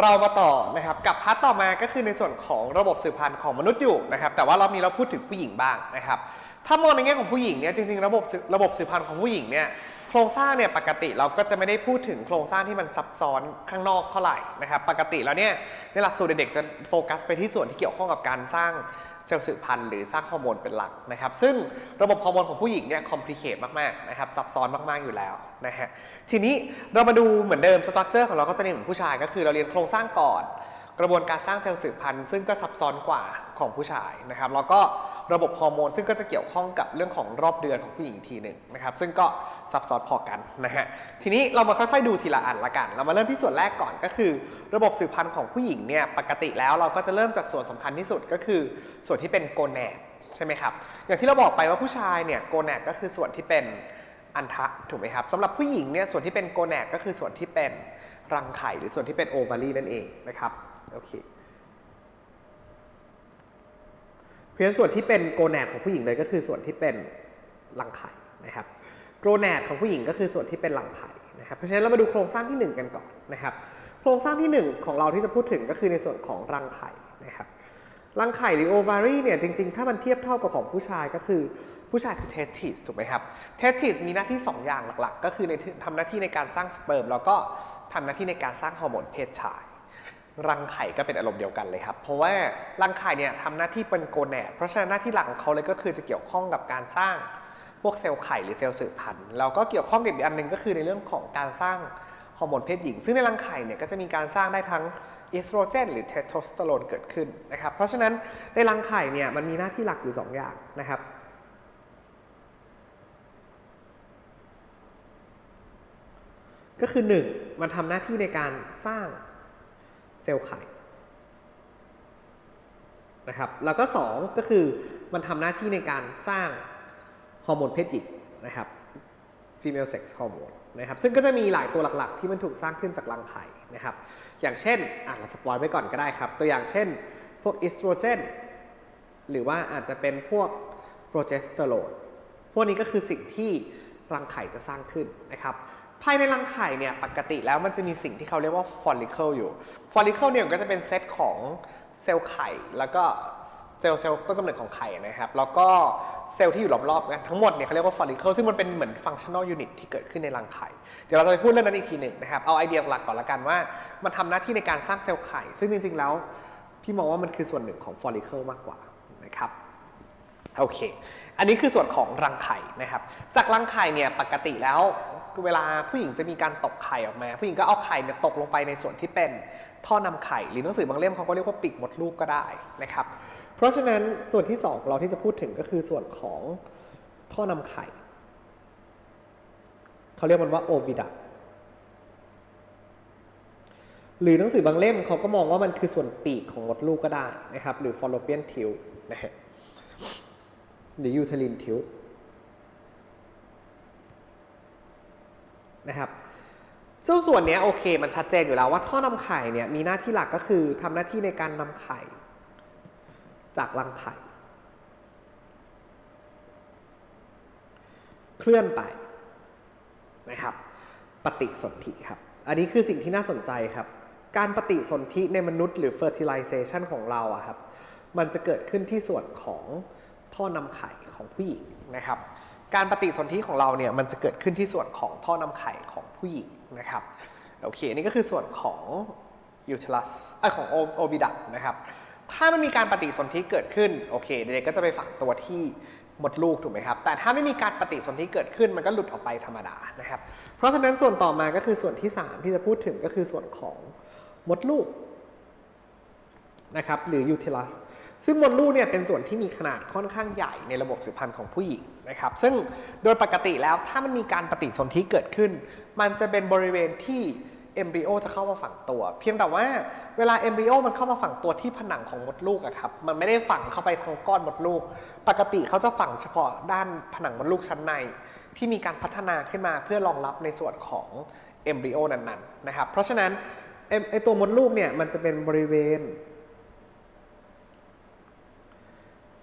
เรามาต่อนะครับกับพาร์ทต่อมาก็คือในส่วนของระบบสืบพันธุ์ของมนุษย์อยู่นะครับแต่ว่ารอบนี้เราพูดถึงผู้หญิงบ้างนะครับถ้ามองในแง่ของผู้หญิงเนี่ยจริงๆ ระบบสืบระบบสืบพันธุ์ของผู้หญิงเนี่ยโครงสร้างเนี่ยปกติเราก็จะไม่ได้พูดถึงโครงสร้างที่มันซับซ้อนข้างนอกเท่าไหร่นะครับปกติแล้วเนี่ยในหลักสูตรเด็กๆจะโฟกัสไปที่ส่วนที่เกี่ยวข้องกับการสร้างเซลล์สืบพันธุ์หรือสร้างฮอร์โมนเป็นหลักนะครับ ซึ่งระบบฮอร์โมนของผู้หญิงเนี่ยคอมพลีเคทมากๆนะครับซับซ้อนมากๆอยู่แล้วนะฮะทีนี้เรามาดูเหมือนเดิมสตรัคเจอร์ของเราก็จะเรียนเหมือนผู้ชายก็คือเราเรียนโครงสร้างก่อน กระบวนการสร้างเซลล์สืบพันธุ์ซึ่งก็ซับซ้อนกว่าของผู้ชายนะครับแล้วก็ระบบฮอร์โมนซึ่งก็จะเกี่ยวข้องกับเรื่องของรอบเดือนของผู้หญิงอีกทีหนึ่งนะครับซึ่งก็ซับซ้อนพอกันนะฮะทีนี้เรามาค่อยๆดูทีละอันละกัน เรามาเริ่มที่ส่วนแรกก่อนก็คือ ระบบสืบพันธุ์ของผู้หญิงเนี่ยปกติแล้วเราก็จะเริ่มจากส่วนสำคัญที่สุดก็คือ ส่วนที่เป็นโกแนดใช่ไหมครับอย่างที่เราบอกไปว่าผู้ชายเนี่ยโกแนดก็คือส่วนที่เป็นอันทะถูกไหมครับสำหรับผู้หญิงเนี่ยส่วนที่เป็นโกแนดก็คือส่วนที่เป็นรังไข่หรือส่วนที่เป็นโอวารีนั่นเองนะครับ โอเคเพราะฉะนั้นส่วนที่เป็นโกแนดของผู้หญิงเลยก็คือส่วนที่เป็นรังไข่นะครับโกแนดของผู้หญิงก็คือส่วนที่เป็นรังไข่นะครับเพราะฉะนั้นเรามาดูโครงสร้างที่ 1 กันก่อนนะครับ โครงสร้างที่ 1 ของเราที่จะพูดถึงก็คือในส่วนของรังไข่นะครับรังไข่หรือโอวารีเนี่ยจริงๆ ถ้ามันเทียบเท่ากับของผู้ชายก็คือผู้ชายคือเทสติสถูกไหมครับเทสติสมีหน้าที่ 2 อย่างหลักๆ ก็คือในทำหน้าที่ในการสร้างสเปิร์มแล้วก็ทำหน้าที่ในการสร้างฮอร์โมนเพศชาย รังไข่ก็เป็นอารมณ์เดียวกันเลยครับ เพราะว่ารังไข่เนี่ยทำหน้าที่เป็นโกแนดเพราะฉะนั้นหน้าที่หลักของเขาเลยก็คือจะเกี่ยวข้องกับการสร้างพวกเซลล์ไข่หรือเซลล์สืบพันธุ์แล้วก็เกี่ยวข้องกับอีกอันหนึ่งก็คือในเรื่องของการสร้างฮอร์โมนเพศหญิง ซึ่งในรังไข่เนี่ยก็จะมีการสร้างได้ทั้งเอสโตรเจนหรือเทสโทสเตอโรนเกิดขึ้นนะครับ เพราะฉะนั้นในรังไข่เนี่ยมันมีหน้าที่หลักอยู่ 2 อย่างนะครับก็คือ 1 มันทำหน้าที่ในการสร้าง เซลล์ไข่นะครับแล้วก็ 2 ก็คือมันทำหน้าที่ในการสร้างฮอร์โมนเพศหญิงนะครับ female sex hormone นะครับซึ่งก็จะมีหลายตัวหลักๆ ที่มันถูกสร้างขึ้นจากรังไข่นะครับ อย่างเช่นอะเราสปอยไว้ก่อนก็ได้ครับ ตัวอย่างเช่นพวกเอสโตรเจนหรือว่าอาจจะเป็นพวกโปรเจสเตอโรนพวกนี้ก็คือสิ่งที่รังไข่จะสร้างขึ้นนะครับ ภายในรังไข่เนี่ยปกติแล้วมันจะมีสิ่งที่เขาเรียกว่าฟอลลิเคิลอยู่ ฟอลลิเคิลเนี่ยก็จะเป็นเซตของเซลล์ไข่แล้วก็เซลล์เซลล์ต้นกำเนิดของไข่นะครับ แล้วก็เซลล์ที่อยู่รอบๆกันทั้งหมดเนี่ยเขาเรียกว่าฟอลลิเคิลซึ่งมันเป็นเหมือนฟังชั่น a ลยูนิตที่เกิดขึ้นในรังไข่ เดี๋ยวเราจะไปพูดเรื่องนั้นอีกทีหนึ่งนะครับ เอาไอเดียหลักก่อนละกันว่า มันทำหน้าที่ในการสร้างเซลล์ไข่ ซึ่งจริงๆแล้วพี่มองว่ามันคือส่วนหนึ่งของฟอลลิเคิลมากกว่านะครับโอเค อันนี้คือส่วนของรังไข่นะครับ จากรังไข่เนี่ยปกติแล้ว เวลาผู้หญิงจะมีการตกไข่ออกมา ผู้หญิงก็เอาไข่เนี่ยตกลงไปในส่วนที่เป็นท่อนำไข่หรือหนังสือบางเล่มเขาก็เรียกว่าปีกมดลูกก็ได้นะครับ เพราะฉะนั้นส่วนที่สองเราที่จะพูดถึงก็คือส่วนของท่อนำไข่เขาเรียกมันว่าโอวิดักหรือหนังสือบางเล่มเขาก็มองว่ามันคือส่วนปีกของมดลูกก็ได้นะครับ หรือ fallopian tube นะฮะหรือ uterine tube นะครับซึ่งส่วนนี้โอเคมันชัดเจนอยู่แล้วว่าท่อนำไข่เนี่ยมีหน้าที่หลักก็คือทำหน้าที่ในการนำไข่ จากรังไข่ เคลื่อนไปนะครับ ปฏิสนธิครับ อันนี้คือสิ่งที่น่าสนใจครับ การปฏิสนธิในมนุษย์หรือ fertilization ของเราอะครับ มันจะเกิดขึ้นที่ส่วนของท่อนำไข่ของผู้หญิงนะครับ การปฏิสนธิของเราเนี่ยมันจะเกิดขึ้นที่ส่วนของท่อนำไข่ของผู้หญิงนะครับโอเคนี่ก็คือส่วนของยูเทลัสเออของโอวิดักนะครับถ้ามันมีการปฏิสนธิเกิดขึ้นโอเคเด็กๆก็จะไปฝังตัวที่มดลูกถูกไหมครับ แต่ถ้าไม่มีการปฏิสนธิเกิดขึ้นมันก็หลุดออกไปธรรมดานะครับ เพราะฉะนั้นส่วนต่อมาก็คือส่วนที่ 3 ที่จะพูดถึงก็คือส่วนของมดลูกนะครับหรือยูเทลัส ซึ่งมดลูกเนี่ยเป็นส่วนที่มีขนาดค่อนข้างใหญ่ในระบบสืบพันธุ์ของผู้หญิงนะครับ ซึ่งโดยปกติแล้วถ้ามันมีการปฏิสนธิเกิดขึ้น มันจะเป็นบริเวณที่เอมบริโอจะเข้ามาฝังตัว เพียงแต่ว่าเวลาเอมบริโอมันเข้ามาฝังตัวที่ผนังของมดลูกอะครับมันไม่ได้ฝังเข้าไปทั้งก้อนมดลูก ปกติเขาจะฝังเฉพาะด้านผนังมดลูกชั้นใน ที่มีการพัฒนาขึ้นมาเพื่อรองรับในส่วนของเอมบริโอนั้นๆนะครับเพราะฉะนั้นไอตัวมดลูกเนี่ยมันจะเป็นบริเวณ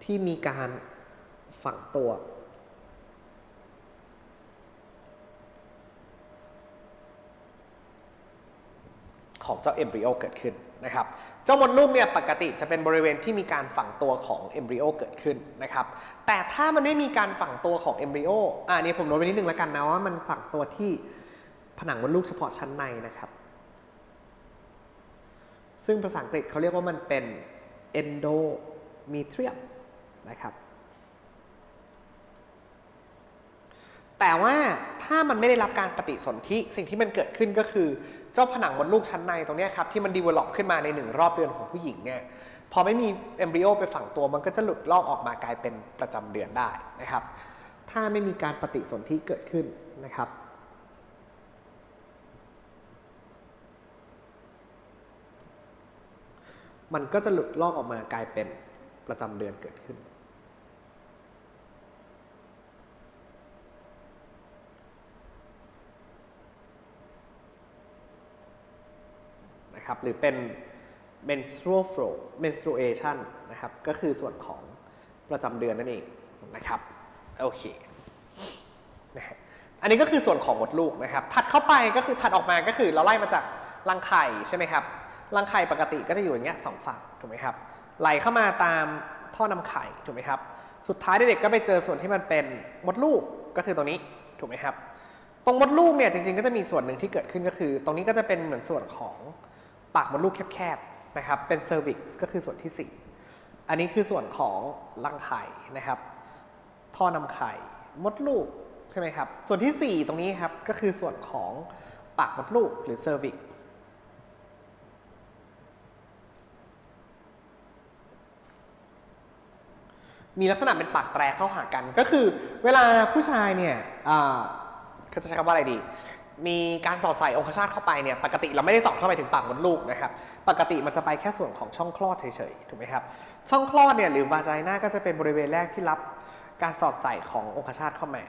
ที่มีการฝังตัว ของเจ้าเอมบริโอเกิดขึ้นนะครับ เจ้ามดลูกเนี่ยปกติจะเป็นบริเวณที่มีการฝังตัวของเอมบริโอเกิดขึ้นนะครับ แต่ถ้ามันไม่มีการฝังตัวของเอมบริโออ่านี่ผมโน้ตไว้นิดนึงแล้วกันนะว่ามันฝังตัวที่ผนังมดลูกเฉพาะชั้นในนะครับ ซึ่งภาษาอังกฤษเขาเรียกว่ามันเป็น endometrium นะครับ แต่ว่าถ้ามันไม่ได้รับการปฏิสนธิสิ่งที่มันเกิดขึ้นก็คือ เจ้าผนังมดลูกชั้นในตรงนี้ครับที่มันดีเวล็อปขึ้นมาในหนึ่งรอบเดือนของผู้หญิงเนี่ยพอไม่มีเอมบริโอไปฝังตัวมันก็จะหลุดลอกออกมากลายเป็นประจำเดือนได้นะครับ ถ้าไม่มีการปฏิสนธิเกิดขึ้นนะครับมันก็จะหลุดลอกออกมากลายเป็นประจำเดือนเกิดขึ้น นะครับหรือเป็น menstrual flow menstruation นะครับก็คือส่วนของประจำเดือนนั่นเองนะครับโอเคนะฮะอันนี้ก็คือส่วนของมดลูกนะครับ ถัดเข้าไปก็คือถัดออกมาก็คือเราไล่มาจากรังไข่ใช่ไหมครับรังไข่ปกติก็จะอยู่อย่างเงี้ยสองฝั่งถูกไหมครับไหลเข้ามาตามท่อนำไข่ถูกไหมครับ สุดท้ายเด็กๆก็ไปเจอส่วนที่มันเป็นมดลูกก็คือตรงนี้ถูกไหมครับ ตรงมดลูกเนี่ยจริงๆก็จะมีส่วนหนึ่งที่เกิดขึ้นก็คือ ตรงนี้ก็จะเป็นเหมือนส่วนของ ปากมดลูกแคบๆนะครับเป็นเซอร์วิกก็คือส่วนที่ 4 อันนี้คือส่วนของรังไข่นะครับท่อนำไข่มดลูกใช่ไหมครับส่วนที่ 4 ตรงนี้ครับก็คือส่วนของปากมดลูกหรือเซอร์วิกมีลักษณะเป็นปากแตรเข้าหากัน ก็คือเวลาผู้ชายเนี่ยเขาจะใช้คำว่าอะไรดี มีการสอดใส่องคชาตเข้าไปเนี่ยปกติเราไม่ได้สอดเข้าไปถึงปากมดลูกนะครับปกติมันจะไปแค่ส่วนของช่องคลอดเฉยๆถูกไหมครับช่องคลอดเนี่ยหรือวาจาน่าก็จะเป็นบริเวณแรกที่รับการสอดใส่ขององคชาตเข้ามา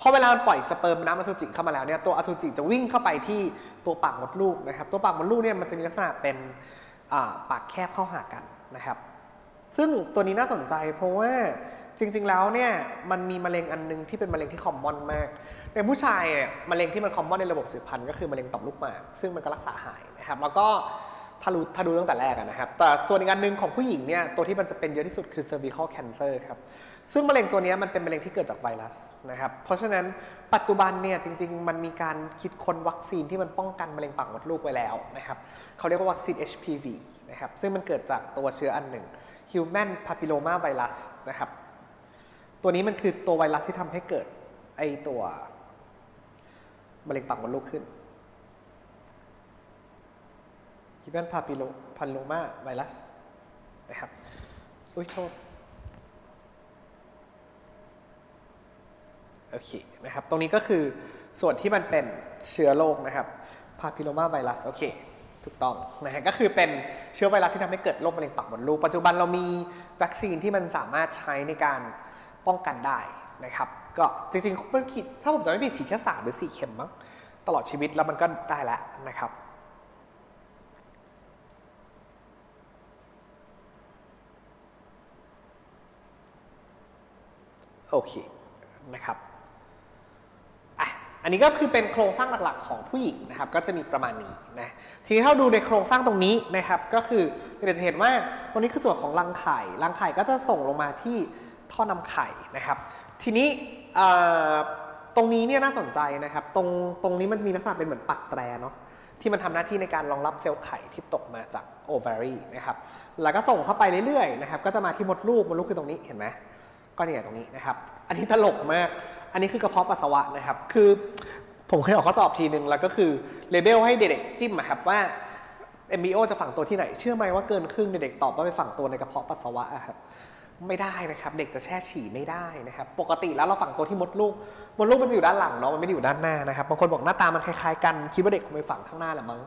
พอเวลามันปล่อยสเปิร์มน้ำอสุจิเข้ามาแล้วเนี่ยตัวอสุจิจะวิ่งเข้าไปที่ตัวปากมดลูกนะครับตัวปากมดลูกเนี่ยมันจะมีลักษณะเป็นปากแคบเข้าหากันนะครับ ซึ่งตัวนี้น่าสนใจเพราะว่าจริง ๆ แล้วเนี่ยมันมีมะเร็งอันนึงที่เป็นมะเร็งที่คอมมอนมาก ในผู้ชายเนี่ยมะเร็งที่มันคอมมอนในระบบสืบพันธุ์ก็คือมะเร็งต่อมลูกหมากซึ่งมันก็รักษาหายนะครับแล้วก็ถ้ารู้ถ้ารู้ตั้งแต่แรกนะครับ แต่ส่วนอีกอันหนึ่งของผู้หญิงเนี่ยตัวที่มันจะเป็นเยอะที่สุดคือ cervical cancer ครับ ซึ่งมะเร็งตัวนี้มันเป็นมะเร็งที่เกิดจากไวรัสนะครับ เพราะฉะนั้นปัจจุบันเนี่ยจริง ๆ มันมีการคิดค้นวัคซีนที่มันป้องกันมะเร็งปากมดลูกไว้แล้วนะครับเขาเรียกว่าวัคซีน HPV นะครับซึ่งมันเกิดจากตัวเชื้ออันหนึ่ง Human Papilloma Virus นะครับตัวนี้มันคือตัวไวรัสที่ทำให้เกิดไอตัว มะเร็งปากมดลูกขึ้น Human Papilloma Virus นะครับ อุ้ยโทษ โอเคนะครับ ตรงนี้ก็คือส่วนที่มันเป็นเชื้อโรคนะครับ Papilloma Virus โอเค ถูกต้องนะฮะก็คือเป็นเชื้อไวรัสที่ทำให้เกิดโรคมะเร็งปากมดลูก ปัจจุบันเรามีวัคซีนที่มันสามารถใช้ในการป้องกันได้นะครับ ก็จริงๆมันขีดถ้าผมจำไม่ผิดฉีดแค่สามหรือสี่เข็มมั้งตลอดชีวิตแล้วมันก็ได้แล้วนะครับโอเคนะครับอะอันนี้ก็คือเป็นโครงสร้างหลักๆของผู้หญิงนะครับ ก็จะมีประมาณนี้นะ ทีนี้ถ้าดูในโครงสร้างตรงนี้นะครับ ก็คือเดี๋ยวจะเห็นว่าตรงนี้คือส่วนของรังไข่ รังไข่ก็จะส่งลงมาที่ท่อนำไข่นะครับ ทีนี้ ตรงนี้เนี่ยน่าสนใจนะครับ ตรงตรงนี้มันจะมีลักษณะเป็นเหมือนปักแตรเนาะที่มันทำหน้าที่ในการรองรับเซลล์ไข่ที่ตกมาจากโอเวารีนะครับ แล้วก็ส่งเข้าไปเรื่อยๆนะครับก็จะมาที่มดลูกมดลูกคือตรงนี้เห็นไหมก้อนใหญ่ๆตรงนี้นะครับ อันนี้ตลกมาก อันนี้คือกระเพาะปัสสาวะนะครับ คือผมเคยออกข้อสอบทีหนึ่งแล้วก็คือเลเบลให้เด็กๆจิ้มอะครับว่า MBO จะฝังตัวที่ไหน เชื่อไหมว่าเกินครึ่งเด็กๆตอบว่าไปฝังตัวในกระเพาะปัสสาวะอะครับ ไม่ได้นะครับ เด็กจะแช่ฉี่ไม่ได้นะครับ ปกติแล้วเราฝังตัวที่มดลูกมดลูกมันจะอยู่ด้านหลังเนาะมันไม่ได้อยู่ด้านหน้านะครับบางคนบอกหน้าตามันคล้ายๆกัน คิดว่าเด็กคงไปฝังข้างหน้าแหละมั้ง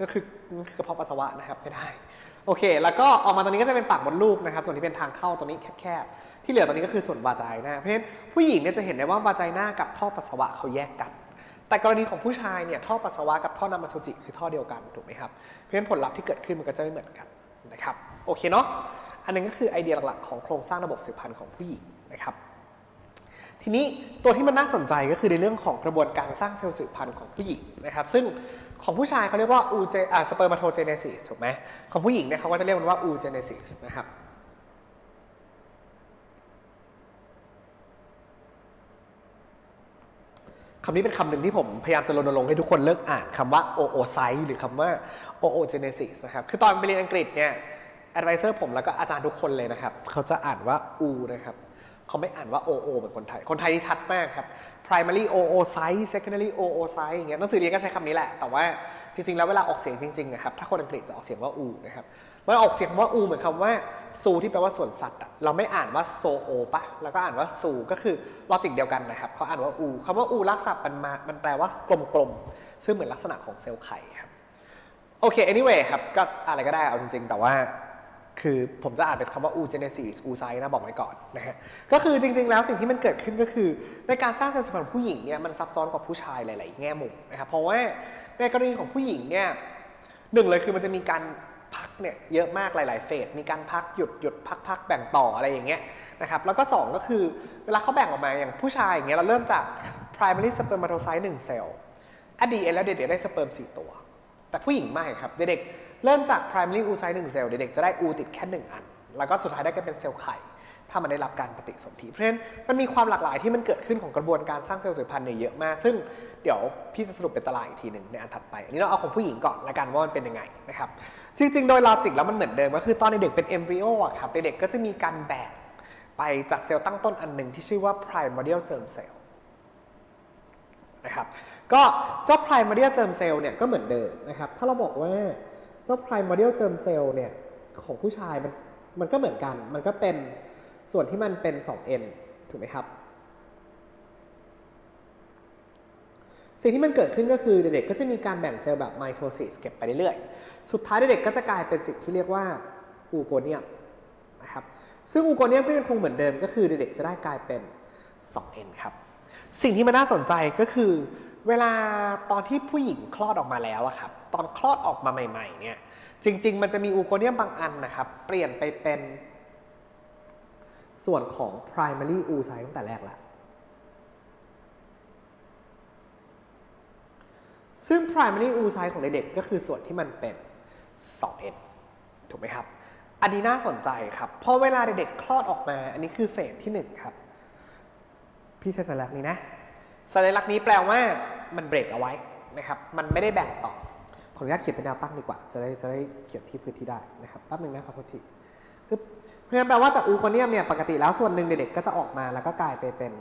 ก็คือมันคือกระเพาะปัสสาวะนะครับไม่ได้โอเค แล้วก็ออกมาตรงนี้ก็จะเป็นปากมดลูกนะครับ ส่วนที่เป็นทางเข้าตรงนี้แคบๆ ที่เหลือตรงนี้ก็คือส่วนวาจายหน้า เพราะฉะนั้นผู้หญิงเนี่ยจะเห็นได้ว่าวาจายหน้ากับท่อปัสสาวะเขาแยกกัน แต่กรณีของผู้ชายเนี่ยท่อปัสสาวะกับท่อนำอสุจิคือท่อเดียวกันถูกไหมครับ เพราะฉะนั้นผลลัพธ์ที่เกิดขึ้นมันก็จะไม่เหมือนกันนะครับ โอเคเนาะ อันนั้นก็คือไอเดียหลักๆของโครงสร้างระบบสืบพันธุ์ของผู้หญิงนะครับ ทีนี้ตัวที่มันน่าสนใจก็คือในเรื่องของกระบวนการสร้างเซลล์สืบพันธุ์ของผู้หญิงนะครับ ซึ่งของผู้ชายเขาเรียกว่าอูเจอ่าสเปอร์มาโทเจเนซิสถูกไหมของผู้หญิงเนี่ยเขาก็จะเรียกมันว่าอูเจเนซิสนะครับคำนี้เป็นคำหนึ่งที่ผมพยายามจะรณรงค์ให้ทุกคนเลิกอ่านคำว่า oocyte หรือคำว่า oogenesis นะครับ คือตอนไปเรียนอังกฤษเนี่ย advisor ผมแล้วก็อาจารย์ทุกคนเลยนะครับ เขาจะอ่านว่า u นะครับเขาไม่อ่านว่า oo เหมือนคนไทย คนไทยที่ชัดมากครับ primary oocyte secondary oocyte อย่างเงี้ยหนังสือเรียนก็ใช้คำนี้แหละ แต่ว่าจริง ๆ แล้วเวลาออกเสียงจริงๆนะครับ ถ้าคนอังกฤษจะออกเสียงว่า u นะครับเมื่อออกเสียงว่า u เหมือนคำว่าซูที่แปลว่าสวนสัตว์อะเราไม่อ่านว่าโซโอปะแล้วก็อ่านว่าซูก็คือลอจิกเดียวกันนะครับเขาอ่านว่า u คำว่า u ลักษณะมันมามันแปลว่ากลมๆซึ่งเหมือนลักษณะของเซลล์ไข่ครับโอเค anyway ครับก็อะไรก็ได้เอาจริง ๆ แต่ว่า คือผมจะอ่านเป็นคำว่า oogenesis oocyte นะบอกไว้ก่อนนะฮะ ก็คือจริงๆแล้วสิ่งที่มันเกิดขึ้นก็คือ ในการสร้างเซลล์สัมพันธ์ผู้หญิงเนี่ยมันซับซ้อนกว่าผู้ชายหลาย ๆ แง่มุมนะครับ เพราะว่าในกรณีของผู้หญิงเนี่ยหนึ่งเลยคือมันจะมีการพักเนี่ยเยอะมากหลาย ๆ เฟส มีการพักหยุดหยุดพักพักแบ่งต่ออะไรอย่างเงี้ยนะครับ แล้วก็สองก็คือเวลาเขาแบ่งออกมาอย่างผู้ชายอย่างเงี้ยเราเริ่มจาก primary spermatocyte 1เซลล์ at the end แล้วเด็กๆได้สเปิร์ม4ตัว แต่ผู้หญิงไม่ครับเด็กๆ เริ่มจาก primary oocyte 1เซลล์เด็กๆจะได้อูติดแค่ 1 อัน แล้วก็สุดท้ายได้ก็เป็นเซลล์ไข่ ถ้ามันได้รับการปฏิสนธิ เพราะฉะนั้นมันมีความหลากหลายที่มันเกิดขึ้นของกระบวนการสร้างเซลล์สืบพันธุ์เนี่ยเยอะมาก ซึ่งเดี๋ยวพี่จะสรุปเป็นตารางอีกทีหนึ่งในอันถัดไป อันนี้เราเอาของผู้หญิงก่อนละกันว่ามันเป็นยังไงนะครับ จริงๆ โดยลอจิกแล้วมันเหมือนเดิมก็คือตอนเด็กๆเป็นเอมบริโออะครับเด็กๆก็จะมีการแบ่งไปจากเซลล์ตั้งต้นอันหนึ่งที่ชื่อว่า primordial germ cell นะครับ ก็เจ้า primordial germ cell เนี่ยก็เหมือนเดิมนะครับ ถ้าเราบอกว่า เจ้า primordial germ cell เนี่ยของผู้ชายมันมันก็เหมือนกัน มันก็เป็นส่วนที่มันเป็น 2n ถูกไหมครับ สิ่งที่มันเกิดขึ้นก็คือเด็กๆก็จะมีการแบ่งเซลล์แบบไมโทซิสเก็บไปเรื่อยๆ สุดท้ายเด็กๆก็จะกลายเป็นสิ่งที่เรียกว่าอูโกเนียมนะครับ ซึ่งอูโกเนียมก็ยังคงเหมือนเดิมก็คือเด็กๆจะได้กลายเป็น 2n ครับ สิ่งที่มันน่าสนใจก็คือ เวลาตอนที่ผู้หญิงคลอดออกมาแล้วอะครับ ตอนคลอดออกมาใหม่ๆเนี่ยจริง ๆ มันจะมีอูโกเนียมบางอันนะครับเปลี่ยนไปเป็นส่วนของ primary oocyte ตั้งแต่แรกแล้วซึ่ง primary oocyte ของเด็กๆก็คือส่วนที่มันเป็น 2n ถูกไหมครับ อันนี้น่าสนใจครับ เพราะเวลาเด็กๆคลอดออกมา อันนี้คือเฟสที่ 1 ครับ พี่ใช้สัญลักษณ์นี้นะ สัญลักษณ์นี้แปลว่ามันเบรกเอาไว้นะครับ มันไม่ได้แบ่งต่อ ขออนุญาตเขียนเป็นแนวตั้งดีกว่า จะได้จะได้เขียนที่พื้นที่ได้นะครับแป๊บหนึงนะขอโทษทีอึ๊บเพราะฉะนั้นแปลว่าจากอูโคเนียมเนี่ยปกติแล้วส่วนหนึ่งเด็กๆก็จะออกมาแล้วก็กลายไปเป็น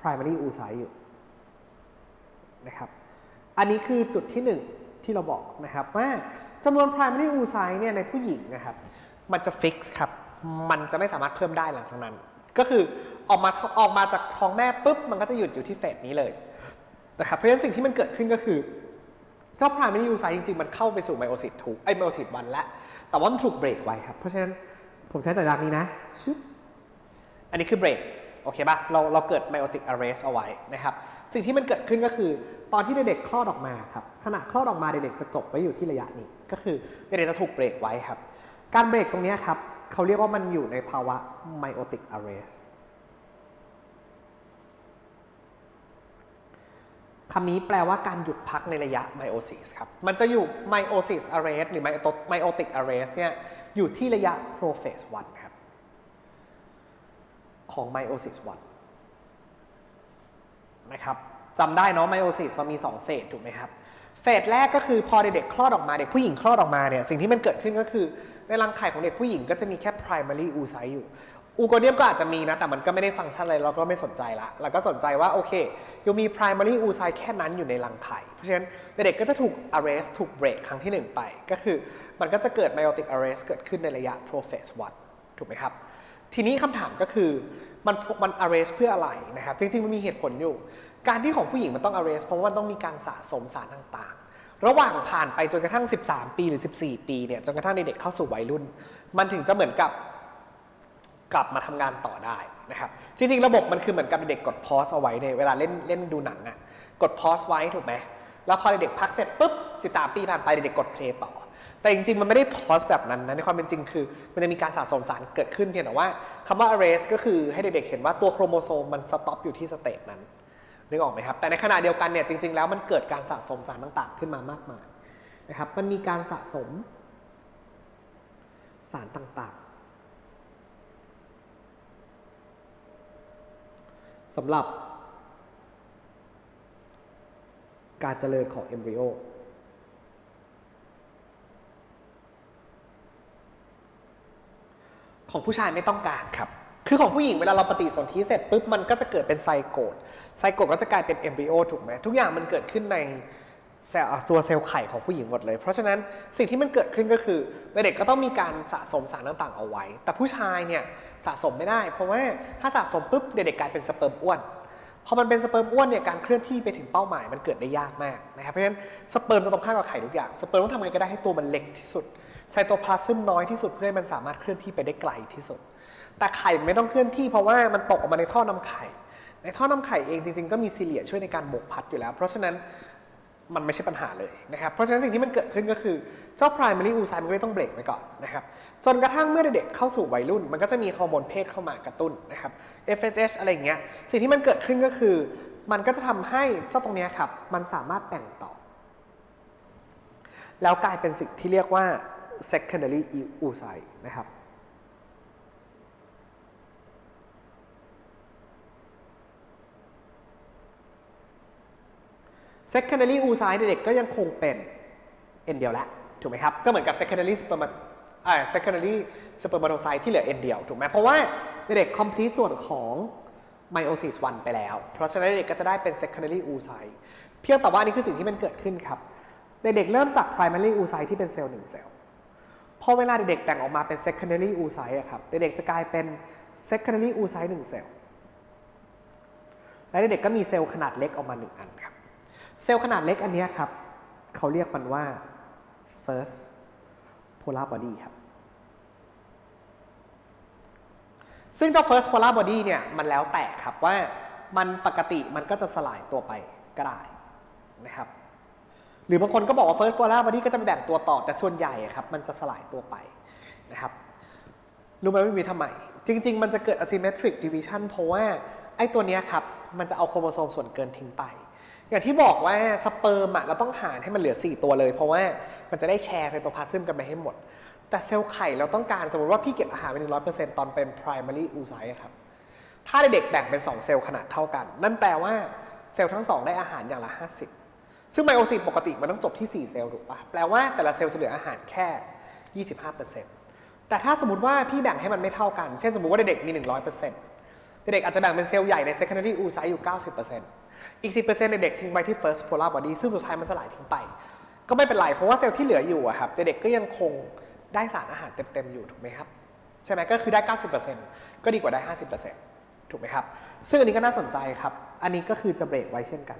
primary oocyte อยู่นะครับอันนี้คือจุดที่หนึ่งที่เราบอกนะครับว่าจำนวน primary oocyte เนี่ยในผู้หญิงนะครับมันจะ fix ครับ มันจะไม่สามารถเพิ่มได้หลังจากนั้น ก็คือออกมาออกมาจากท้องแม่ปุ๊บ มันก็จะหยุดอยู่ที่เฟสนี้เลยนะครับเพราะฉะนั้นสิ่งที่มันเกิดขึ้นก็คือ เจ้า primary oocyte จริงๆ มันเข้าไปสู่ไมโอซิตทูไอไมโอซิตวันแล้ว แต่ว่ามันถูกเบรกไว้ครับ เพราะฉะนั้นผมใช้สัญลักษณ์นี้นะชึบอันนี้คือเบรกโอเคป่ะเราเราเกิดไมโอติก arrest เอาไว้นะครับ สิ่งที่มันเกิดขึ้นก็คือ ตอนที่เด็กๆคลอดออกมาครับขณะคลอดออกมาเด็กๆจะจบไว้อยู่ที่ระยะนี้ ก็คือเด็กๆจะถูกเบรกไว้ครับ การเบรกตรงนี้ครับเขาเรียกว่ามันอยู่ในภาวะไมโอติก arrest คำนี้แปลว่าการหยุดพักในระยะไมโอซิสครับ มันจะอยู่ไมโอซิส arrest หรือไมโอติก arrest เนี่ยอยู่ที่ระยะ prophase 1ครับ ของไมโอซิส1นะครับจำได้เนาะไมโอซิสเรามี 2 เฟสถูกไหมครับ เฟสแรกก็คือพอเด็กๆคลอดออกมาเด็กผู้หญิงคลอดออกมาเนี่ยสิ่งที่มันเกิดขึ้นก็คือ ในรังไข่ของเด็กผู้หญิงก็จะมีแค่ primary oocyte อยู่ อูโกเนียมก็อาจจะมีนะ แต่มันก็ไม่ได้ฟังก์ชันอะไรเราก็ไม่สนใจละเราก็สนใจว่า โอเคยังมี primary oocyte แค่นั้นอยู่ในรังไข่ เพราะฉะนั้นเด็กๆก็จะถูก arrest ถูกเบรกครั้งที่ 1 ไป ก็คือมันก็จะเกิด meiotic arrest เกิดขึ้นในระยะ prophase 1ถูกไหมครับ ทีนี้คำถามก็คือมันมัน arrest เพื่ออะไรนะครับ จริง ๆ มันมีเหตุผลอยู่ การที่ของผู้หญิงมันต้อง arrest เพราะว่ามันต้องมีการสะสมสารต่างๆระหว่างผ่านไปจนกระทั่ง 13 ปีหรือ 14 ปีเนี่ย จนกระทั่งในเด็กเข้าสู่วัยรุ่น มันถึงจะเหมือนกับ กลับมาทำงานต่อได้นะครับ จริงๆ ระบบมันคือเหมือนกับเด็กกดพอสเอาไว้ในเวลาเล่นเล่นดูหนังอะกดพอสไว้ถูกไหม แล้วพอเด็กพักเสร็จปุ๊บ 13 ปีผ่านไปเด็กกดเพลย์ต่อ แต่จริงๆ มันไม่ได้พอสแบบนั้นนะ ในความเป็นจริงคือ มันจะมีการสะสมสารเกิดขึ้นเพียงแต่ว่าคำว่า arrest ก็คือให้เด็กๆ เห็นว่าตัวโครโมโซมมันสต็อปอยู่ที่สเตจนั้น นึกออกไหมครับ แต่ในขณะเดียวกันเนี่ยจริง ๆ แล้วมันเกิดการสะสมสารต่างๆ ขึ้นมามากมายนะครับ มันมีการสะสมสารต่างๆ สำหรับ การเจริญของเอมบริโอของผู้ชายไม่ต้องการครับ คือของผู้หญิงเวลาเราปฏิสนธิเสร็จปุ๊บมันก็จะเกิดเป็นไซโกตไซโกตก็จะกลายเป็นเอมบริโอถูกไหมทุกอย่างมันเกิดขึ้นในเซลล์อะ ตัวเซลล์ไข่ของผู้หญิงหมดเลย เพราะฉะนั้นสิ่งที่มันเกิดขึ้นก็คือในเด็กก็ต้องมีการสะสมสารต่างๆเอาไว้ แต่ผู้ชายเนี่ยสะสมไม่ได้ เพราะว่าถ้าสะสมปุ๊บเด็กๆกลายเป็นสเปิร์มอ้วนพอมันเป็นสเปิร์มอ้วนเนี่ยการเคลื่อนที่ไปถึงเป้าหมายมันเกิดได้ยากมากนะครับเพราะฉะนั้นสเปิร์มจะต้องค่ามกับไข่ทุกอย่างสเปิร์มต้องทำไงก็ได้ให้ตัวมันเล็กที่สุดไซโตพลาซึมน้อยที่สุดเพื่อให้มันสามารถเคลื่อนที่ไปได้ไกลที่สุด แต่ไข่ไม่ต้องเคลื่อนที่เพราะว่ามันตกออกมาในท่อนำไข่ ในท่อนำไข่เองจริงๆก็มีซีเลียช่วยในการบกพัดอยู่แล้ว เพราะฉะนั้น มันไม่ใช่ปัญหาเลยนะครับ เพราะฉะนั้นสิ่งที่มันเกิดขึ้นก็คือเจ้า primary oocyte มันก็เลยต้องเบรกไว้ก่อนนะครับ จนกระทั่งเมื่อเด็กๆเข้าสู่วัยรุ่น มันก็จะมีฮอร์โมนเพศเข้ามากระตุ้นนะครับ FSH อะไรอย่างเงี้ย สิ่งที่มันเกิดขึ้นก็คือ มันก็จะทำให้เจ้าตรงเนี้ยครับ มันสามารถแบ่งต่อ แล้วกลายเป็นสิ่งที่เรียกว่า secondary oocyte นะครับ secondary oocyte เด็กก็ยังคงเป็นเอ็นเดียวละถูกไหมครับ ก็เหมือนกับ secondary sperma อ่า secondary spermatocyte ที่เหลือเอ็นเดียวถูกไหมเพราะว่าเด็ก complete ส่วนของ meiosis 1 ไปแล้ว เพราะฉะนั้นเด็กก็จะได้เป็น secondary oocyte เพียงแต่ว่านี่คือสิ่งที่มันเกิดขึ้นครับ เด็กเริ่มจาก primary oocyte ที่เป็นเซลล์หนึ่งเซลล์พอเวลาเด็กแบ่งออกมาเป็น secondary oocyte อะครับเด็กจะกลายเป็น secondary oocyte หนึ่งเซลล์และเด็กก็มีเซลล์ขนาดเล็กออกมาหนึ่งอันครับ เซลล์ขนาดเล็กอันนี้ครับ เขาเรียกมันว่า first polar body ครับ ซึ่งเจ้า first polar body เนี่ย มันแล้วแต่ครับว่ามันปกติมันก็จะสลายตัวไปก็ได้นะครับ หรือบางคนก็บอกว่า first polar body ก็จะแบ่งตัวต่อแต่ส่วนใหญ่ครับมันจะสลายตัวไปนะครับ รู้ไหมว่ามีทำไม จริง ๆ มันจะเกิด asymmetric division เพราะว่าไอ้ตัวนี้ครับ มันจะเอาโครโมโซมส่วนเกินทิ้งไป อย่างที่บอกว่าสเปิร์มอะเราต้องหารให้มันเหลือ 4 ตัวเลย เพราะว่ามันจะได้แชร์ไซโตพลาซึมกันไปให้หมด แต่เซลล์ไข่เราต้องการสมมติว่าพี่เก็บอาหารไป100%ตอนเป็น primary oocyte ครับ ถ้าเด็กแบ่งเป็น 2 เซลล์ขนาดเท่ากัน นั่นแปลว่าเซลล์ทั้งสองได้อาหารอย่างละ 50 ซึ่งไมโอซิสปกติมันต้องจบที่ 4 เซลล์ถูกปะแปลว่าแต่ละเซลล์จะเหลืออาหารแค่ 25%แต่ถ้าสมมติว่าพี่แบ่งให้มันไม่เท่ากัน เช่นสมมติว่าเด็กมี 100%เด็กอาจจะแบ่งเป็นเซลล์ใหญ่ใน secondary oocyte อยู่ 90% อีก 10%เด็กทิ้งไว้ที่ first polar body ซึ่งสุดท้ายมันสลายทิ้งไป ก็ไม่เป็นไร เพราะว่าเซลล์ที่เหลืออยู่อะครับเด็กก็ยังคงได้สารอาหารเต็ม ๆ อยู่ถูกไหมครับใช่ไหมก็คือได้ 90%ก็ดีกว่าได้ 50%ถูกไหมครับ ซึ่งอันนี้ก็น่าสนใจครับ อันนี้ก็คือจะเบรกไว้เช่นกัน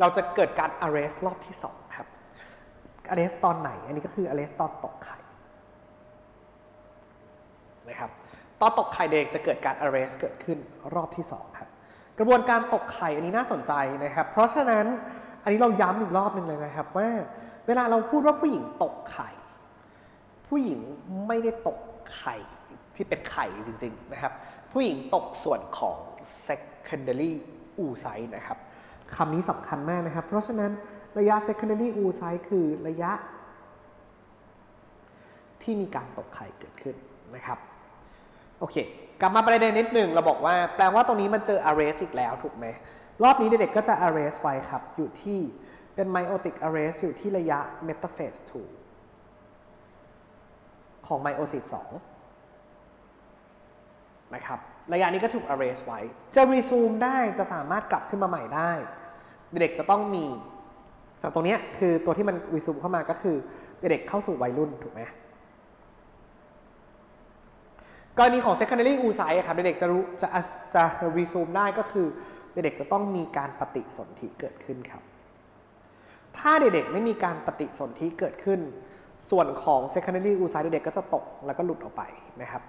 เราจะเกิดการ arrest รอบที่ 2 ครับ arrest ตอนไหน อันนี้ก็คือ arrest ตอนตกไข่นะครับ ตอนตกไข่เด็กจะเกิดการ arrest เกิดขึ้นรอบที่ 2 ครับ กระบวนการตกไข่อันนี้น่าสนใจนะครับ เพราะฉะนั้นอันนี้เราย้ำอีกรอบหนึ่งเลยนะครับว่าเวลาเราพูดว่าผู้หญิงตกไข่ ผู้หญิงไม่ได้ตกไข่ที่เป็นไข่จริงๆนะครับ ผู้หญิงตกส่วนของ secondary oocyte นะครับคำนี้สำคัญมากนะครับ เพราะฉะนั้นระยะ secondary oocyte คือระยะ ที่มีการตกไข่เกิดขึ้นนะครับ โอเค กลับมาประเด็นนิดหนึ่งเราบอกว่าแปลว่าตรงนี้มันเจอ arrest อีกแล้วถูกไหมรอบนี้เด็กๆก็จะ arrest ไว้ครับ อยู่ที่เป็น meiotic arrest อยู่ที่ระยะ metaphase 2 ของ meiosis 2นะครับระยะนี้ก็ถูก arrest ไว้ จะ resume ได้จะสามารถกลับขึ้นมาใหม่ได้ เด็กๆจะต้องมีแต่ตรงนี้คือตัวที่มัน resume เข้ามาก็คือเด็กๆเข้าสู่วัยรุ่นถูกไหม กรณีของ secondary oocyte ครับเด็กๆจะรู้จะจะ resume ได้ก็คือเด็กๆจะต้องมีการปฏิสนธิเกิดขึ้นครับ ถ้าเด็กๆไม่มีการปฏิสนธิเกิดขึ้น ส่วนของ secondary oocyte เด็กๆก็จะตกแล้วก็หลุดออกไปนะครับ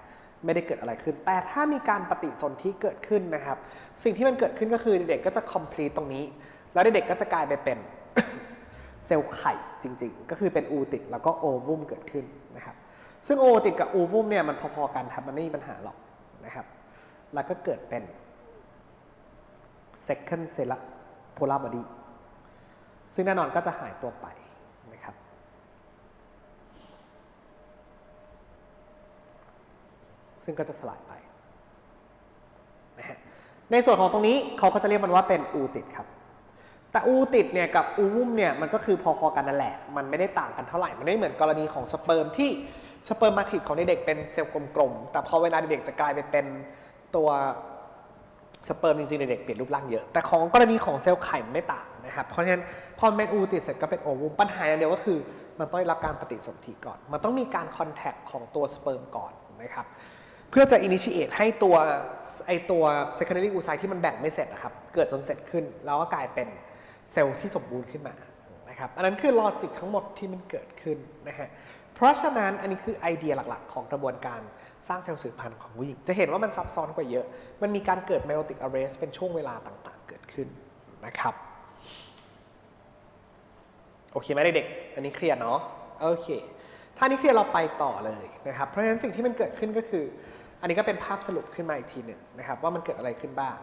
ไม่ได้เกิดอะไรขึ้น แต่ถ้ามีการปฏิสนธิเกิดขึ้นนะครับ สิ่งที่มันเกิดขึ้นก็คือเด็กๆก็จะ complete ตรงนี้ แล้วเด็กๆก็จะกลายไปเป็นเซลล์ไข่จริงๆ ก็คือเป็นอูติดแล้วก็โอวุมเกิดขึ้น ซึ่งโอติดกับอูวุมเนี่ยมันพอๆกันครับมันไม่มีปัญหาหรอกนะครับ แล้วก็เกิดเป็น second cell polar body ซึ่งแน่นอนก็จะหายตัวไปนะครับซึ่งก็จะสลายไปนะฮะในส่วนของตรงนี้เขาก็จะเรียกมันว่าเป็นอูติดครับ แต่อูติดเนี่ยกับอูวุ้มเนี่ยมันก็คือพอๆกันนั่นแหละ มันไม่ได้ต่างกันเท่าไหร่ มันไม่เหมือนกรณีของสเปิร์มที่ สเปิร์มมาทิดของเด็กๆเป็นเซลล์กลมๆ แต่พอเวลาเด็กๆจะกลายไปเป็นตัวสเปิร์มจริงๆ เด็กๆเปลี่ยนรูปร่างเยอะ แต่ของกรณีของเซลล์ไข่ไม่ต่างนะครับ เพราะฉะนั้นพอมันเป็นอูติดเสร็จก็เป็นโอวุมปัญหาอย่างเดียวก็คือ มันต้องได้รับการปฏิสนธิก่อน มันต้องมีการคอนแทคของตัวสเปิร์มก่อนนะครับ เพื่อจะ initiate ให้ตัวไอตัว secondary oocyte ที่มันแบ่งไม่เสร็จนะครับ เกิดจนเสร็จขึ้น แล้วก็กลายเป็นเซลล์ที่สมบูรณ์ขึ้นมานะครับ อันนั้นคือลอจิกทั้งหมดที่มันเกิดขึ้นนะฮะ เพราะฉะนั้นอันนี้คือไอเดียหลักๆ ของกระบวนการสร้างเซลล์สืบพันธุ์ของผู้หญิง จะเห็นว่ามันซับซ้อนกว่าเยอะ มันมีการเกิด meiotic arrest เป็นช่วงเวลาต่างๆ เกิดขึ้นนะครับ โอเคไหมเด็กๆ อันนี้เคลียร์เนาะ โอเค ถ้านี้เคลียร์เราไปต่อเลยนะครับ เพราะฉะนั้นสิ่งที่มันเกิดขึ้นก็คือ อันนี้ก็เป็นภาพสรุปขึ้นมาอีกทีหนึ่งนะครับ ว่ามันเกิดอะไรขึ้นบ้าง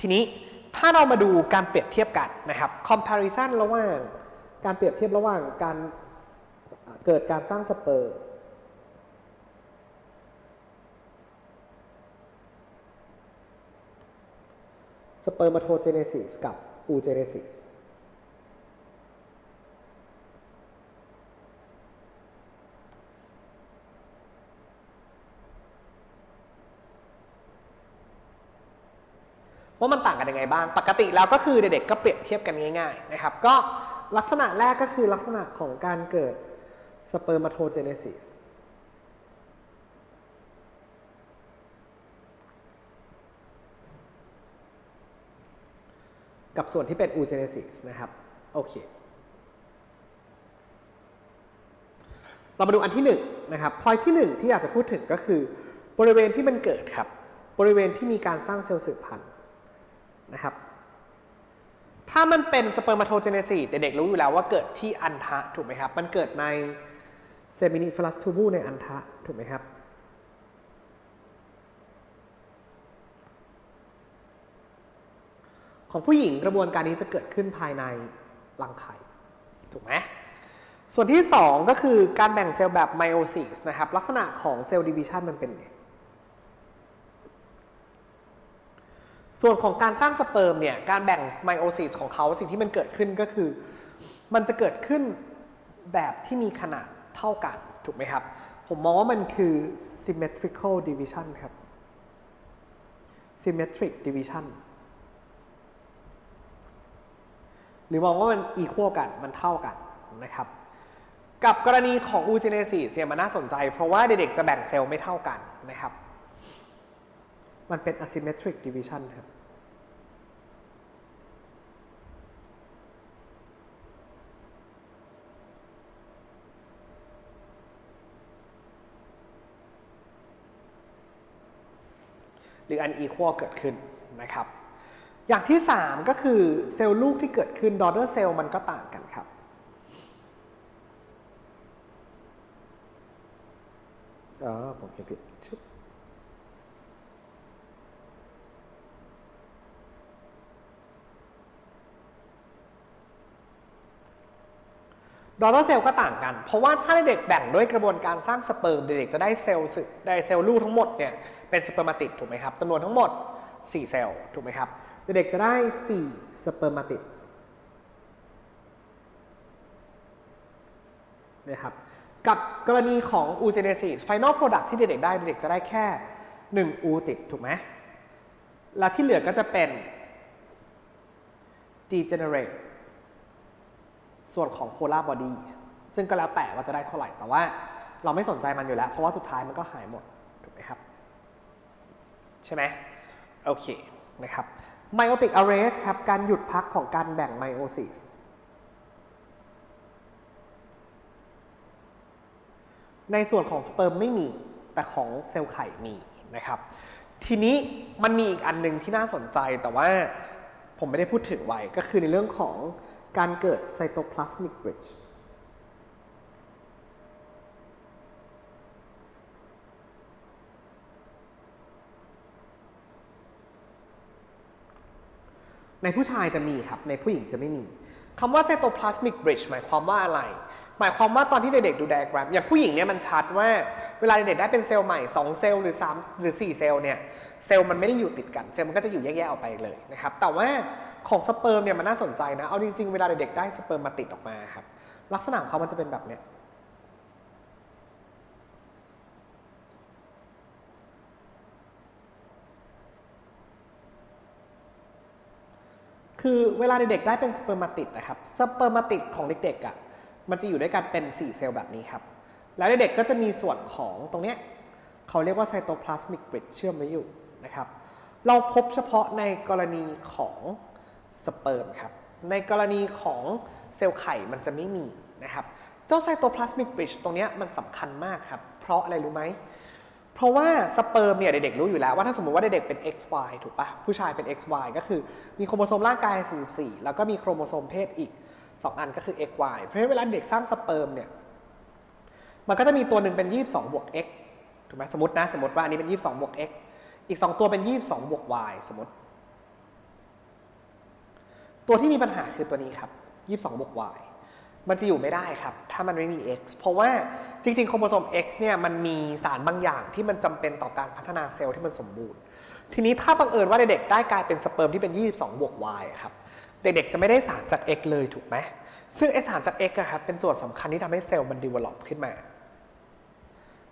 ทีนี้ถ้าเรามาดูการเปรียบเทียบกันนะครับ comparison ระหว่าง การเปรียบเทียบระหว่างการเกิดการสร้างสเปิร์มสเปิร์มาโทเจเนซิสกับอูเจเนซิสว่ามันต่างกันยังไงบ้าง ปกติแล้วก็คือเด็กๆก็เปรียบเทียบกันง่ายๆนะครับ ก็ ลักษณะแรกก็คือลักษณะของการเกิดสเปิร์มาโทเจเนซิสกับส่วนที่เป็นอูเจเนซิสนะครับ โอเค เรามาดูอันที่1นงนะครับพอยที่ 1 ที่อยากจะพูดถึงก็คือบริเวณที่มันเกิดครับ บริเวณที่มีการสร้างเซลล์สืบพันธุ์นะครับ ถ้ามันเป็นสเปอร์มาโทเจเนซิสเด็กๆรู้อยู่แล้วว่าเกิดที่อันทะถูกไหมครับ มันเกิดในเซมินิฟลัสทูบูในอันทะถูกไหมครับ ของผู้หญิงกระบวนการนี้จะเกิดขึ้นภายในรังไข่ถูกไหมส่วนที่ 2 ก็คือการแบ่งเซลล์แบบไมโอซิสนะครับ ลักษณะของเซลล์ดิวิชันมันเป็นไง ส่วนของการสร้างสเปิร์มเนี่ยการแบ่งไมโอซิสของเขาสิ่งที่มันเกิดขึ้นก็คือ มันจะเกิดขึ้นแบบที่มีขนาดเท่ากัน ถูกไหมครับ ผมมองว่ามันคือ symmetrical division ครับ symmetric division หรือมองว่ามัน equal กันมันเท่ากันนะครับ กับกรณีของ oogenesis เนี่ยมันน่าสนใจ เพราะว่าเด็กๆจะแบ่งเซลล์ไม่เท่ากันนะครับ มันเป็น asymmetric division ครับหรือ unequal เกิดขึ้นนะครับ อย่างที่ 3 ก็คือเซลล์ลูกที่เกิดขึ้น daughter cell มันก็ต่างกันครับอ๋อผมเขียนผิดชุบ ดอลลาร์เซลล์ก็ต่างกัน เพราะว่าถ้าเด็กแบ่งด้วยกระบวนการสร้างสเปิร์มเด็กจะได้เซลล์สึได้เซลล์ลูกทั้งหมดเนี่ยเป็นสเปอร์มาติดถูกไหมครับจำนวนทั้งหมด 4 เซลล์ถูกไหมครับเด็กจะได้ 4 สเปอร์มาติดนะครับกับกรณีของอูเจเนซิส final product ที่เด็กๆได้เด็กจะได้แค่ 1 อูติดถูกไหมแล้วที่เหลือก็จะเป็น degenerate ส่วนของ polar bodies ซึ่งก็แล้วแต่ว่าจะได้เท่าไหร่ แต่ว่าเราไม่สนใจมันอยู่แล้ว เพราะว่าสุดท้ายมันก็หายหมด ถูกไหมครับ ใช่ไหมโอเคนะครับ meiotic arrest ครับ การหยุดพักของการแบ่ง meiosis ในส่วนของสเปิร์มไม่มีแต่ของเซลล์ไข่มีนะครับ ทีนี้มันมีอีกอันหนึ่งที่น่าสนใจแต่ว่าผมไม่ได้พูดถึงไว้ก็คือในเรื่องของ การเกิดไซโตพลาสมิกบริดจ์ในผู้ชายจะมีครับ ในผู้หญิงจะไม่มีคำว่าไซโตพลาสมิกบริดจ์หมายความว่าอะไร หมายความว่าตอนที่เด็กๆดูไดอะแกรมอย่างผู้หญิงเนี่ยมันชัดว่าเวลาเด็กๆได้เป็นเซลล์ใหม่ 2 เซลล์หรือ 3 หรือ 4 เซลล์เนี่ย เซลล์มันไม่ได้อยู่ติดกัน เซลล์มันก็จะอยู่แยกๆออกไปเลยนะครับ แต่ว่า ของสเปิร์มเนี่ยมันน่าสนใจนะ เอาจริงๆ เวลาเด็กๆได้สเปิร์มมาติดออกมาครับ ลักษณะของเขามันจะเป็นแบบเนี้ยคือเวลาเด็กๆได้เป็นสเปิร์มาติดนะครับ สเปิร์มาติดของเด็กๆอะ มันจะอยู่ด้วยกันเป็น 4 เซลล์แบบนี้ครับ แล้วเด็กๆก็จะมีส่วนของตรงเนี้ยเขาเรียกว่าไซโตพลาสมิกบริดเชื่อมไว้อยู่นะครับ เราพบเฉพาะในกรณีของ สเปิร์มครับ ในกรณีของเซลล์ไข่มันจะไม่มีนะครับ เจ้าไซโตพลาสมิกบริดตรงนี้มันสำคัญมากครับ เพราะอะไรรู้ไหม เพราะว่าสเปิร์มเนี่ยเด็กๆรู้อยู่แล้วว่าถ้าสมมติว่าเด็กๆเป็น XY ถูกปะผู้ชายเป็น XY ก็คือมีโครโมโซมร่างกาย 44 แล้วก็มีโครโมโซมเพศอีก 2 อันก็คือ XY เพราะฉะนั้นเวลาเด็กสร้างสเปิร์มเนี่ยมันก็จะมีตัวหนึ่งเป็น 22 บวก X ถูกไหมสมมตินะ สมมติว่าอันนี้เป็น 22 บวก X อีก 2 ตัวเป็น 22 บวก Y สมมติ ตัวที่มีปัญหาคือตัวนี้ครับ 22บวก Y มันจะอยู่ไม่ได้ครับ ถ้ามันไม่มี X เพราะว่าจริงๆ โครโมโซม X เนี่ยมันมีสารบางอย่างที่มันจำเป็นต่อการพัฒนาเซลล์ที่มันสมบูรณ์ ทีนี้ถ้าบังเอิญว่าเด็กๆได้กลายเป็นสเปิร์มที่เป็น 22บวก Y ครับ เด็กๆจะไม่ได้สารจาก X เลยถูกไหมซึ่งไอสารจาก X อะครับเป็นส่วนสำคัญที่ทำให้เซลล์มัน develop ขึ้นมา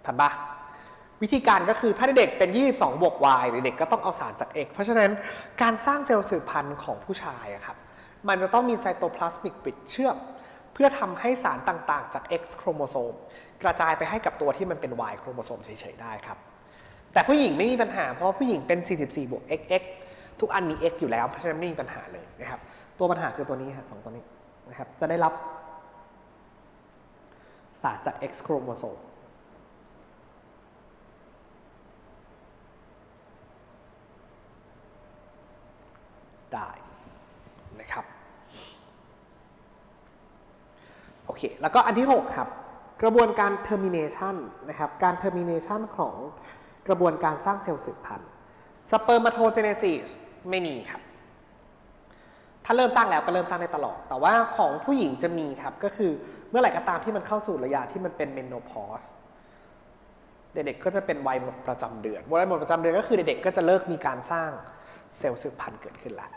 ทันปะวิธีการก็คือถ้าเด็กเป็น 22 บวก Y เด็กๆก็ต้องเอาสารจาก X เพราะฉะนั้นการสร้างเซลล์สืบพันธุ์ของผู้ชายอะครับ มันจะต้องมีไซโตพลาสมิกบริดเชื่อม เพื่อทำให้สารต่างๆ จาก X โครโมโซมกระจายไปให้กับตัวที่มันเป็น Y โครโมโซมเฉยๆได้ครับ แต่ผู้หญิงไม่มีปัญหา เพราะผู้หญิงเป็น 44 บวก XX ทุกอันมี X อยู่แล้ว เพราะฉะนั้นไม่มีปัญหาเลยนะครับ ตัวปัญหาคือตัวนี้ฮะสองตัวนี้นะครับ จะได้รับสารจาก X โครโมโซมได้นะครับ โอ เค แล้วก็อันที่ 6 ครับ กระบวนการ termination นะครับ การ termination ของกระบวนการสร้างเซลล์สืบพันธุ์ spermatogenesis ไม่มีครับ ถ้าเริ่มสร้างแล้วก็เริ่มสร้างได้ตลอด แต่ว่าของผู้หญิงจะมีครับ ก็คือเมื่อไหร่ก็ตามที่มันเข้าสู่ระยะที่มันเป็น menopause เด็กๆก็จะเป็นวัยหมดประจำเดือนวัยหมดประจำเดือนก็คือเด็กๆก็จะเลิกมีการสร้างเซลล์สืบพันธุ์เกิดขึ้นแล้ว